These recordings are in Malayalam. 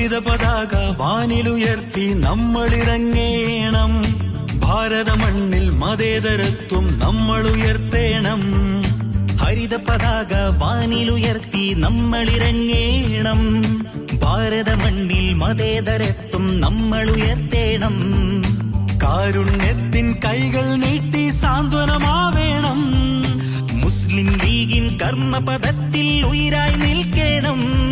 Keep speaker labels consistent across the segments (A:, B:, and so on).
A: ഹരിത പതാക വാനിലുയർത്തി നമ്മളിറങ്ങേണം. ഭാരത മണ്ണിൽ മതേതരത്വം നമ്മൾ ഉയർത്തേണം
B: ഹരിത പതാക വാനിലുയർത്തി നമ്മളിറങ്ങേണം. ഭാരത മണ്ണിൽ മതേതരത്വം നമ്മൾ ഉയർത്തേണം
A: കാരുണ്യത്തിൻ കൈകൾ നീട്ടി സാന്ത്വനമാവേണം.
B: മുസ്ലിം ലീഗിൻ കർമ്മപദത്തിൽ ഉയരായി നിൽക്കണം.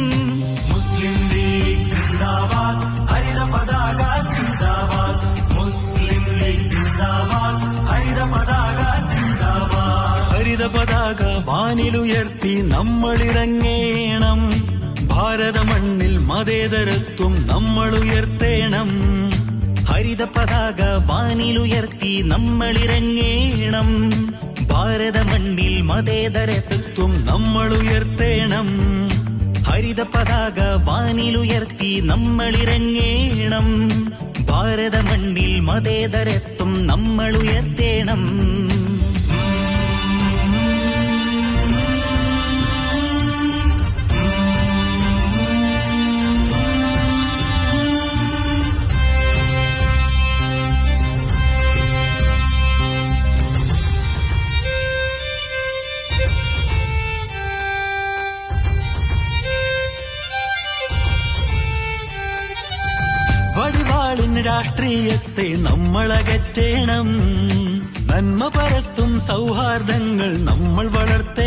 A: ലീഗ് സിന്ദാബാദ് ഹരിത പതാക സിന്ദാബാദ് മുസ്ലിം ലീഗ് സിന്ദാബാദ് ഹരിത പതാക സിന്ദാബാദ് ഹരിത പതാക വാനിലുയർത്തി നമ്മളിറങ്ങേണം ഭാരത മണ്ണിൽ മതേതരത്വം നമ്മൾ ഉയർത്തേണം
B: ഹരിത പതാക വാനിലുയർത്തി നമ്മളിറങ്ങേണം ഭാരത മണ്ണിൽ മതേതരത്വം
A: നമ്മൾ ഉയർത്തേണം
B: ഹരിത പതാക വാനിലുയർത്തി നമ്മളിറങ്ങേണം. ഭാരത മണ്ണിൽ മതേതരത്വം നമ്മൾ
A: രാഷ്ട്രീയത്തെ നമ്മളകറ്റേണം നന്മ പരത്തും സൗഹാർദ്ദങ്ങൾ നമ്മൾ വളർത്തേണം